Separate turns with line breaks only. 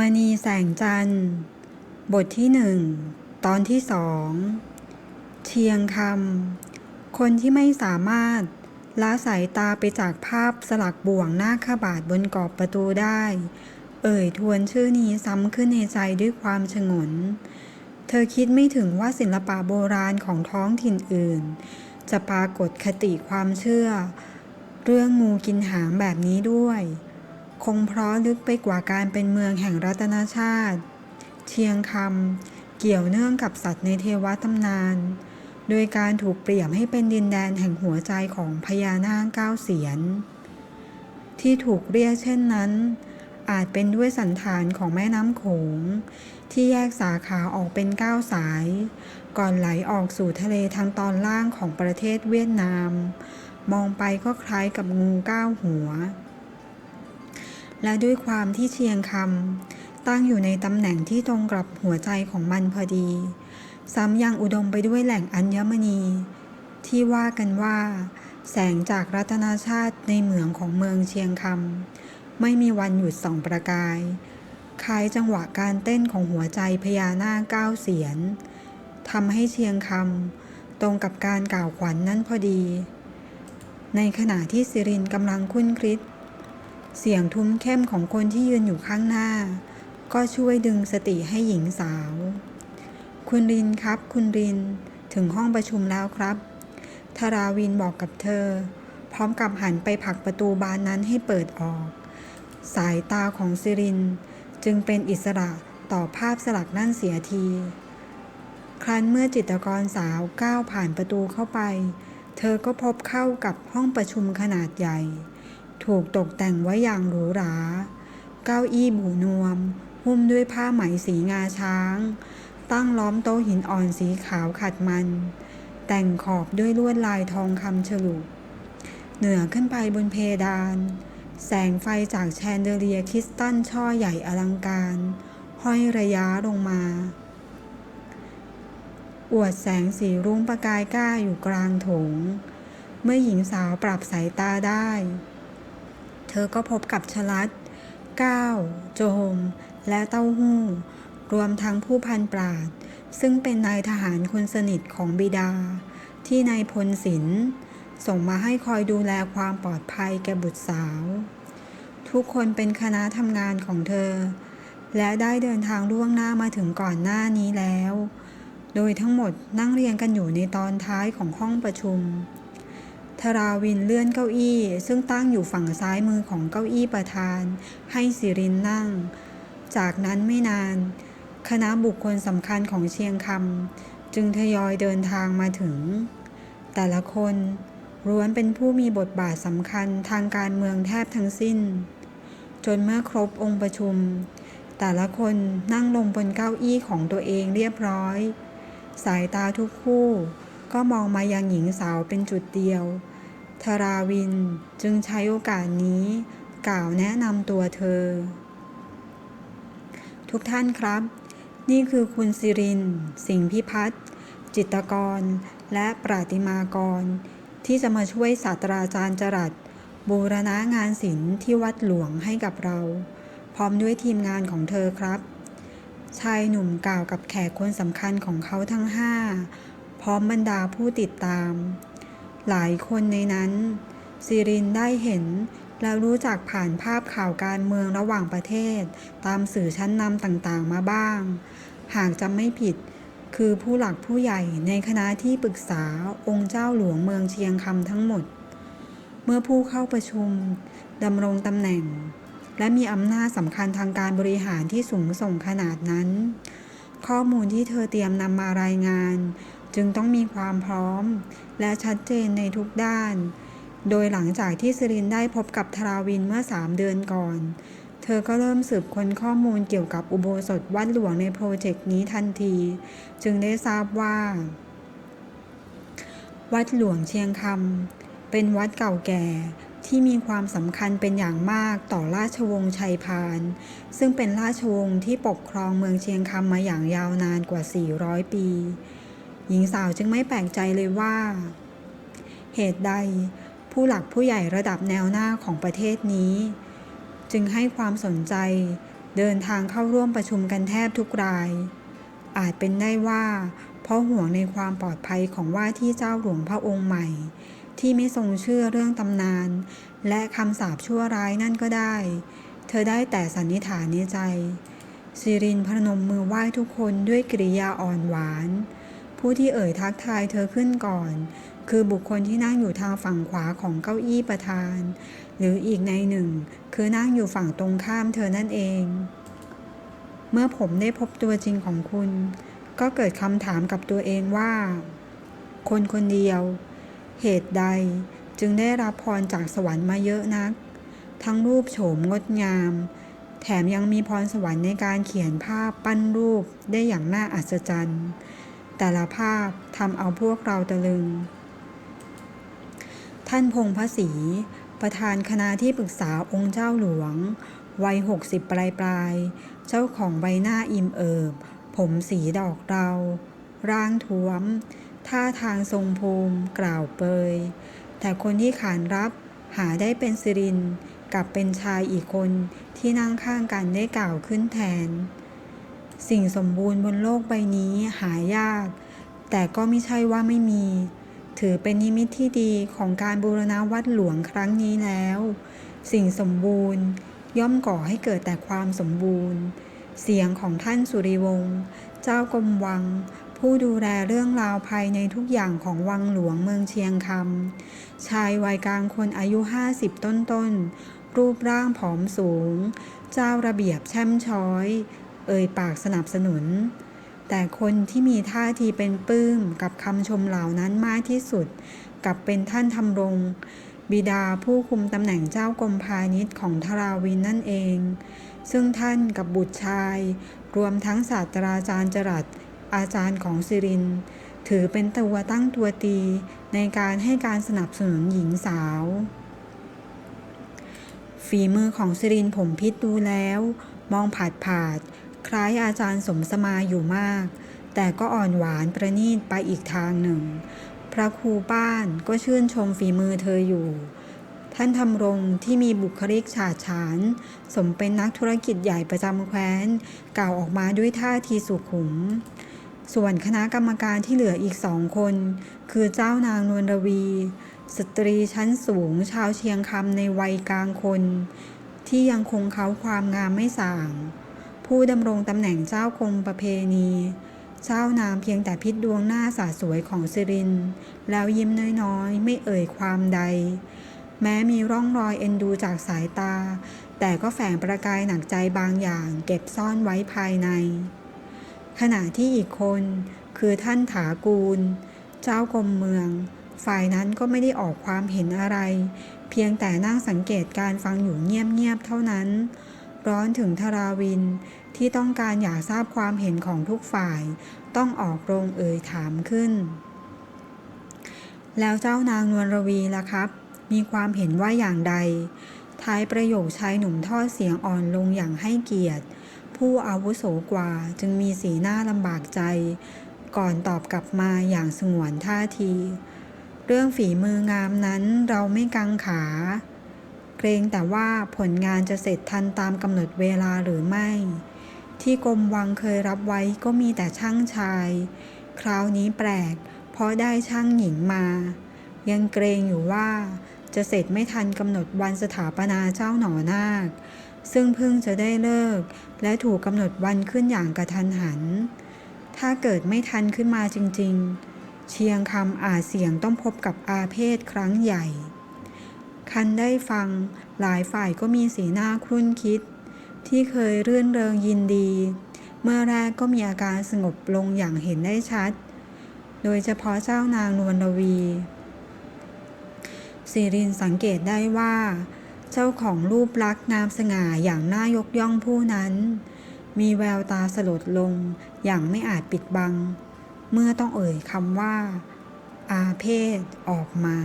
มณีแสงจันทร์ บทที่หนึ่ง ตอนที่สอง เชียงคำ คนที่ไม่สามารถละสายตาไปจากภาพสลักบ่วงหน้าขบาทบนกรอบประตูได้ เอ่ยทวนชื่อนี้ซ้ำขึ้นในใจด้วยความฉงน เธอคิดไม่ถึงว่าศิลปะโบราณของท้องถิ่นอื่น จะปรากฏคติความเชื่อ เรื่องงูกินหางแบบนี้ด้วย คงเพราะลึกไปกว่าการเป็นเมืองแห่งรัตนชาติ เชียงคำเกี่ยวเนื่องกับสัตว์ในเทวตำนาน โดยการถูกเปรียบให้เป็นดินแดนแห่งหัวใจของพญานาคเก้าเสียน ที่ถูกเรียกเช่นนั้น อาจเป็นด้วยสันฐานของแม่น้ำโขง ที่แยกสาขาออกเป็นเก้าสาย ก่อนไหลออกสู่ทะเลทางตอนล่างของประเทศเวียดนาม มองไปก็คล้ายกับงูเก้าหัว และด้วยความที่เชียงคำตั้งอยู่ในตำแหน่งที่ตรงกับหัวใจของมันพอดี ซ้ำยังอุดมไปด้วยแหล่งอัญมณี ที่ว่ากันว่า แสงจากรัตนาชาติในเหมืองของเมืองเชียงคำไม่มีวันหยุดส่องประกาย คล้ายจังหวะการเต้นของหัวใจพญานาคเก้าเสียนทำให้เชียงคำตรงกับการกล่าวขวัญนนั่นพอดี ในขณะที่สิรินกำลังคุ้นคิด เสียงทุ้มเข้มของคนที่ยืนอยู่ข้างหน้า ก็ช่วยดึงสติให้หญิงสาว คุณรินครับ คุณริน ถึงห้องประชุมแล้วครับธาราวินบอกกับเธอ พร้อมกับหันไปผลักประตูบานนั้นให้เปิดออก สายตาของซิริน จึงเป็นอิสระต่อภาพสลักนั่นเสียที ครั้นเมื่อจิตรกรสาวก้าวผ่านประตูเข้าไป เธอก็พบเข้ากับห้องประชุมขนาดใหญ่ ถูกตกแต่งไว้อย่างหรูหรา เก้าอี้บูนวม หุ้มด้วยผ้าไหมสีงาช้าง ตั้งล้อมโต๊ะหินอ่อนสีขาวขัดมัน แต่งขอบด้วยลวดลายทองคำฉลุ เหนือขึ้นไปบนเพดาน แสงไฟจากแชนเดเลียคริสตัลช่อใหญ่อลังการ ห้อยระยะลงมาอวดแสงสีรุ้งประกายกล้าอยู่กลางโถง เมื่อหญิงสาวปรับสายตาได้ ธอก็พบกับชลัดก้าวโจม และเต้าหู้ รวมทั้งผู้พันปราด ซึ่งเป็นนายทหารคนสนิทของบิดา ที่นายพลศิลป์ส่งมาให้คอยดูแลความปลอดภัยแก่บุตรสาว ทุกคนเป็นคณะทำงานของเธอ และได้เดินทางล่วงหน้ามาถึงก่อนหน้านี้แล้ว โดยทั้งหมดนั่งเรียงกันอยู่ในตอนท้ายของห้องประชุม ทราวินเลื่อนเก้าอี้ ซึ่งตั้งอยู่ฝั่งซ้ายมือของเก้าอี้ประธาน ให้สิรินนั่ง จากนั้นไม่นาน คณะบุคคลสำคัญของเชียงคำจึงทยอยเดินทางมาถึง แต่ละคนล้วนเป็นผู้มีบทบาทสำคัญทางการเมืองแทบทั้งสิ้น จนเมื่อครบองค์ประชุม แต่ละคนนั่งลงบนเก้าอี้ของตัวเองเรียบร้อย สายตาทุกคู่ก็มองมายังหญิงสาวเป็นจุดเดียว ทราวินจึงใช้โอกาสนี้กล่าวแนะนำตัวเธอ ทุกท่านครับ นี่คือคุณสิริน สิงห์พิพัฒน์จิตกร และประติมากร ที่จะมาช่วยศาสตราจารย์จรัสบูรณะงานศิลป์ที่วัดหลวงให้กับเรา พร้อมด้วยทีมงานของเธอครับ ชายหนุ่มกล่าวกับแขกคนสำคัญของเขาทั้งห้าพร้อมบรรดาผู้ติดตาม หลายคนในนั้น ซิรินได้เห็นและรู้จักผ่านภาพข่าวการเมืองระหว่างประเทศ ตามสื่อชั้นนำต่างๆมาบ้าง หากจำไม่ผิด คือผู้หลักผู้ใหญ่ในคณะที่ปรึกษาองค์เจ้าหลวงเมืองเชียงคำทั้งหมด เมื่อผู้เข้าประชุมดำรงตำแหน่ง และมีอำนาจสำคัญทางการบริหารที่สูงส่งขนาดนั้น ข้อมูลที่เธอเตรียมนำมารายงาน จึงต้องมีความพร้อม และชัดเจนในทุกด้าน โดยหลังจากที่สิรินได้พบกับทราวินเมื่อสามเดือนก่อน เธอก็เริ่มสืบค้นข้อมูลเกี่ยวกับอุโบสถวัดหลวงในโปรเจกต์นี้ทันที จึงได้ทราบว่า วัดหลวงเชียงคำเป็นวัดเก่าแก่ที่มีความสำคัญเป็นอย่างมากต่อราชวงศ์ชัยพาน ซึ่งเป็นราชวงศ์ที่ปกครองเมืองเชียงคำมาอย่างยาวนานกว่า 400 ปี หญิงสาวจึงไม่แปลกใจเลยว่า เหตุใดผู้หลักผู้ใหญ่ระดับแนวหน้าของประเทศนี้ จึงให้ความสนใจเดินทางเข้าร่วมประชุมกันแทบทุกราย อาจเป็นได้ว่า เพราะห่วงในความปลอดภัยของว่าที่เจ้าหลวงพระองค์ใหม่ ที่ไม่ทรงเชื่อเรื่องตำนาน และคำสาปชั่วร้ายนั่นก็ได้ เธอได้แต่สันนิษฐานในใจซิรินพนมมือไหว้ทุกคนด้วยกริยาอ่อนหวาน ผู้ที่เอ่ยทักทายเธอขึ้นก่อน คือบุคคลที่นั่งอยู่ทางฝั่งขวาของเก้าอี้ประธาน หรืออีกในหนึ่ง คือนั่งอยู่ฝั่งตรงข้ามเธอนั่นเอง เมื่อผมได้พบตัวจริงของคุณ ก็เกิดคำถามกับตัวเองว่า คนคนเดียว เหตุใดจึงได้รับพรจากสวรรค์มาเยอะนัก ทั้งรูปโฉมงดงาม แถมยังมีพรสวรรค์ในการเขียนภาพปั้นรูปได้อย่างน่าอัศจรรย์ แต่ละภาพทำเอาพวกเราตะลึง ท่านพงษ์พระศรีประธานคณะที่ปรึกษาองค์เจ้าหลวง วัยหกสิบปลายปลายๆเจ้าของใบหน้าอิ่มเอิบ ผมสีดอกเรา ร่างท้วม ท่าทางทรงภูมิกล่าวเปย แต่คนที่ขานรับหาได้เป็นสิรินกับเป็นชายอีกคนที่นั่งข้างกันได้กล่าวขึ้นแทน สิ่งสมบูรณ์บนโลกใบนี้หายาก แต่ก็ไม่ใช่ว่าไม่มี ถือเป็นนิมิตที่ดีของการบูรณะวัดหลวงครั้งนี้แล้ว สิ่งสมบูรณ์ย่อมก่อให้เกิดแต่ความสมบูรณ์ เสียงของท่านสุริวงศ์เจ้ากรมวัง ผู้ดูแลเรื่องราวภายในทุกอย่างของวังหลวงเมืองเชียงคำชายวัยกลางคนอายุห้าสิบต้นๆรูปร่างผอมสูง เจ้าระเบียบแช่มช้อย เอ่ยปากสนับสนุน แต่คนที่มีท่าทีเป็นปลื้มกับคำชมเหล่านั้นมากที่สุด กับเป็นท่านทำรง บิดาผู้คุมตำแหน่งเจ้ากรมพาณิชย์ของทราวินนั่นเอง ซึ่งท่านกับบุตรชาย รวมทั้งศาสตราจารย์จรัสอาจารย์ของซิริน ถือเป็นตัวตั้งตัวตีในการให้การสนับสนุนหญิงสาวฝีมือของซิรินผมพิษดูแล้ว มองผาดผาด คล้ายอาจารย์สมสมาอยู่มาก แต่ก็อ่อนหวานประณีตไปอีกทางหนึ่ง พระครูป้านก็ชื่นชมฝีมือเธออยู่ ท่านทำรงที่มีบุคลิกฉาดฉาน สมเป็นนักธุรกิจใหญ่ประจำแคว้น กล่าวออกมาด้วยท่าทีสุขุม ส่วนคณะกรรมการที่เหลืออีกสองคน คือเจ้านางนวลรวี สตรีชั้นสูงชาวเชียงคำในวัยกลางคนที่ยังคงเขาความงามไม่ส่าง ผู้ดำรงตำแหน่งเจ้ากรมประเพณีเจ้านามเพียงแต่พิษดวงหน้าสาสวยของสิริน แล้วยิ้มน้อยๆ ไม่เอ่ยความใด แม้มีร่องรอยเอ็นดูจากสายตา แต่ก็แฝงประกายหนักใจบางอย่างเก็บซ่อนไว้ภายใน ขณะที่อีกคนคือท่านถากูล เจ้ากรมเมือง ฝ่ายนั้นก็ไม่ได้ออกความเห็นอะไร เพียงแต่นั่งสังเกตการฟังอยู่เงียบๆเท่านั้น ร้อนถึงทราวินที่ต้องการอยากทราบความเห็นของทุกฝ่าย ต้องออกโรงเอ่ยถามขึ้น แล้วเจ้านางนวลรวีล่ะครับ มีความเห็นว่าอย่างใด ท้ายประโยคชายหนุ่มทอดเสียงอ่อนลงอย่างให้เกียรติ ผู้อาวุโสกว่าจึงมีสีหน้าลำบากใจ ก่อนตอบกลับมาอย่างสงวนท่าที เรื่องฝีมืองามนั้นเราไม่กังขา รงแต่ว่าผลงานจะเสร็จทันตามกำหนดเวลาหรือไม่ ที่กรมวังเคยรับไว้ก็มีแต่ช่างชาย คราวนี้แปลก เพราะได้ช่างหญิงมา ยังเกรงอยู่ว่าจะเสร็จไม่ทันกำหนดวันสถาปนาเจ้าหนอนาค ซึ่งเพิ่งจะได้เลิก และถูกกำหนดวันขึ้นอย่างกระทันหัน ถ้าเกิดไม่ทันขึ้นมาจริง ๆ เชียงคำอาจเสียงต้องพบกับอาเพศครั้งใหญ่ คันได้ฟัง หลายฝ่ายก็มีสีหน้าครุ่นคิด ที่เคยรื่นเริงยินดี เมื่อแรกก็มีอาการสงบลงอย่างเห็นได้ชัด โดยเฉพาะเจ้านางนวลวีสิรินสังเกตได้ว่า เจ้าของรูปลักษณ์งามสง่าอย่างน่ายกย่องผู้นั้น มีแววตาสลดลงอย่างไม่อาจปิดบัง เมื่อต้องเอ่ยคำว่า อาเพศออกมา